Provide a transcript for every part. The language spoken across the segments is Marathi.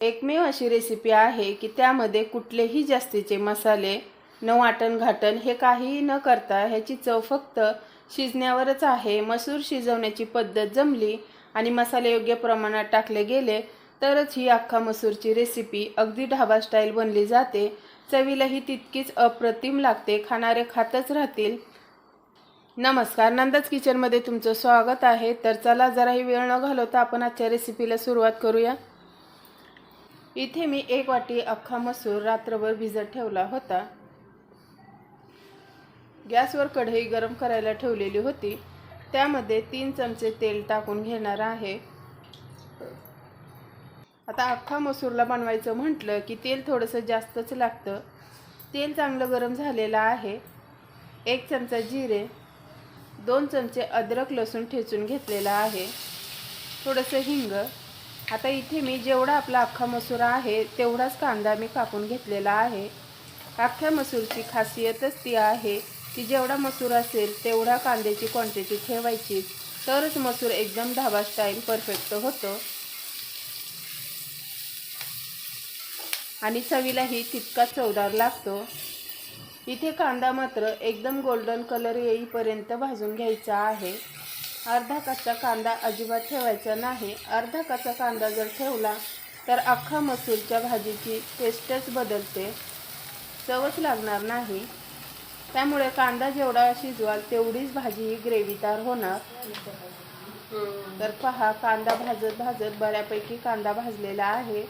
एकमेव अशी रेसिपी आहे की त्यामध्ये कुठलेही जास्तीचे मसाले न वाटण घाटण हे काहीही न करता ह्याची चव फक्त शिजण्यावरच आहे. मसूर शिजवण्याची पद्धत जमली आणि मसाले योग्य प्रमाणात टाकले गेले तरच ही अख्खा मसूरची रेसिपी अगदी ढाबा स्टाईल बनली जाते. चवीलाही तितकीच अप्रतिम लागते. खाणारे खातच राहतील. नमस्कार. नंदाच किचनमध्ये तुमचं स्वागत आहे. तर चला जराही वेळ न घालवता आपण आजच्या रेसिपीला सुरुवात करूया. इथे मी एक वाटी अख्खा मसूर रात्रभर भिजत ठेवला होता. गॅसवर कढई गरम करायला ठेवलेली होती. त्यामध्ये तीन चमचे तेल टाकून घेणार आहे. आता अख्खा मसूरला बनवायचं म्हटलं की तेल थोडंसं जास्तच लागतं. तेल चांगलं गरम झालेलं आहे. एक चमचा जिरे दोन चमचे अद्रक लसूण ठेचून घेतलेला आहे. थोडंसं हिंग आता इथे मी जेवढा आपला अख्खा मसूर आहे तेवढाच कांदा मी कापून घेतलेला आहे. अख्ख्या मसूरची खासियतच ती आहे की जेवढा मसूर असेल तेवढा कांद्याची क्वांटिटी ठेवायची. तरच मसूर एकदम ढाबा स्टाईल परफेक्ट होतो. आणि चवीलाही तितका चवदार लागतो. इथे कांदा मात्र एकदम गोल्डन कलर येईपर्यंत भाजून घ्यायचा आहे. अर्धा कच्चा कांदा अजिबात ठेवायचा नाही. अर्धा कच्चा कांदा जर ठेवला तर अख्खा मसूरच्या भाजीची टेस्टच बदलते. चवच लागणार नाही. त्यामुळे कांदा जेवढा शिजवाल तेवढीच भाजी ही ग्रेव्हीदार होणार. तर पहा कांदा भाजत भाजत बऱ्यापैकी कांदा भाजलेला आहे.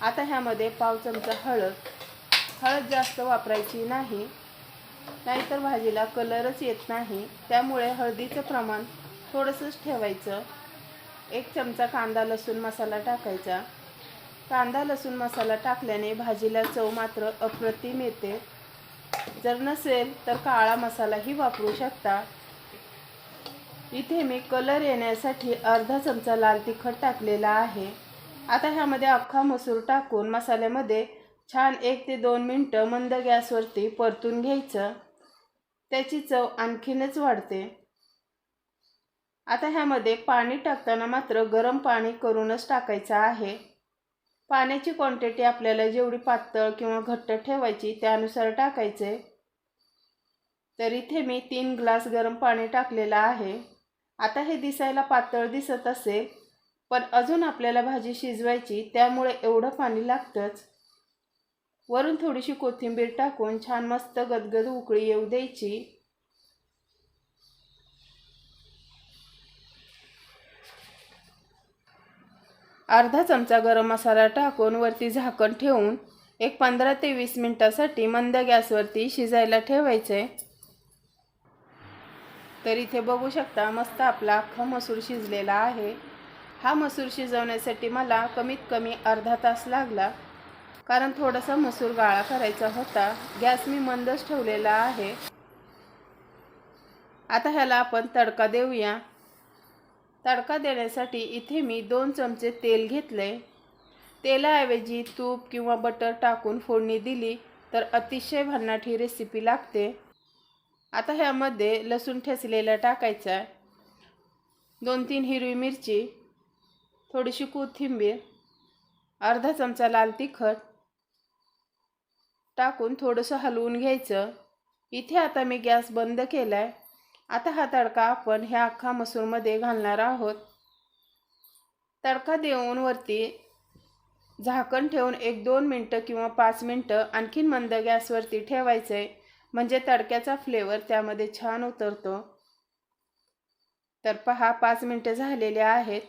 आता ह्यामध्ये पाव चमचा हळद. हळद जास्त वापरायची नाही. नाहीतर भाजीला कलरच येत नाही. त्यामुळे हळदीचं प्रमाण थोडंसंच ठेवायचं. एक चमचा कांदा लसूण मसाला टाकायचा. कांदा लसूण मसाला टाकल्याने भाजीला चव मात्र अप्रतिम येते. जर नसेल तर काळा मसालाही वापरू शकता. इथे मी कलर येण्यासाठी अर्धा चमचा लाल तिखट टाकलेला आहे. आता ह्यामध्ये अख्खा मसूर टाकून मसाल्यामध्ये छान एक ते दोन मिनटं मंद गॅसवरती परतून घ्यायचं. त्याची चव आणखीनच वाढते. आता ह्यामध्ये पाणी टाकताना मात्र गरम पाणी करूनच टाकायचं आहे. पाण्याची क्वांटिटी आपल्याला जेवढी पातळ किंवा घट्ट ठेवायची त्यानुसार टाकायचे. तर इथे मी तीन ग्लास गरम पाणी टाकलेलं आहे. आता हे दिसायला पातळ दिसत असेल पण अजून आपल्याला भाजी शिजवायची त्यामुळे एवढं पाणी लागतंच. वरून थोडीशी कोथिंबीर टाकून छान मस्त गदगद उकळी येऊ द्यायची. अर्धा चमचा गरम मसाला टाकून वरती झाकण ठेवून एक पंधरा ते वीस मिनटासाठी मंद गॅसवरती शिजायला ठेवायचे. तर इथे बघू शकता मस्त आपला अख्खा मसूर शिजलेला आहे. हा मसूर शिजवण्यासाठी मला कमीत कमी अर्धा तास लागला. कारण थोडासा मसूर गाळा करायचा होता. गॅस मी मंदच ठेवलेला आहे. आता ह्याला आपण तडका देऊया. तडका देण्यासाठी इथे मी दोन चमचे तेल घेतले. तेलाऐवजी तूप किंवा बटर टाकून फोडणी दिली तर अतिशय भन्नाट ही रेसिपी लागते. आता ह्यामध्ये लसूण ठेचलेला टाकायचा दोन तीन हिरवी मिरची थोडीशी कोथिंबीर अर्धा चमचा लाल तिखट टाकून थोडंसं हलवून घ्यायचं. इथे आता मी गॅस बंद केला आहे आता हा तडका आपण ह्या अख्खा मसूरमध्ये घालणार आहोत. तडका देऊन वरती झाकण ठेवून एक दोन मिनटं किंवा पाच मिनटं आणखीन मंद गॅसवरती ठेवायचं आहे म्हणजे तडक्याचा फ्लेवर त्यामध्ये छान उतरतो. तर पहा पाच मिनटं झालेले आहेत.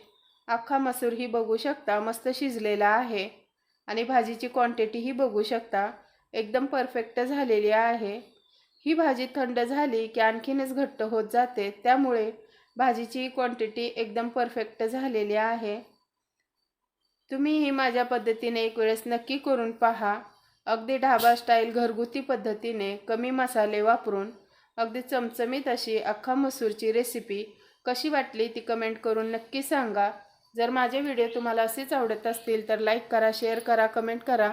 अख्खा मसूर ही बघू शकता मस्त शिजलेला आहे. आणि भाजीची क्वांटिटीही बघू शकता. एकदम परफेक्ट झालेली आहे. ही भाजी थंड झाली की आणखीनच घट्ट होत जाते. त्यामुळे भाजीची क्वांटिटी एकदम परफेक्ट झालेली आहे. तुम्ही ही माझ्या पद्धतीने एक वेळेस नक्की करून पहा. अगदी ढाबा स्टाईल घरगुती पद्धतीने कमी मसाले वापरून अगदी चमचमीत अशी अख्खा मसूरची रेसिपी कशी वाटली ती कमेंट करून नक्की सांगा. जर माझे व्हिडिओ तुम्हाला असेच आवडत असतील तर लाईक करा शेअर करा कमेंट करा.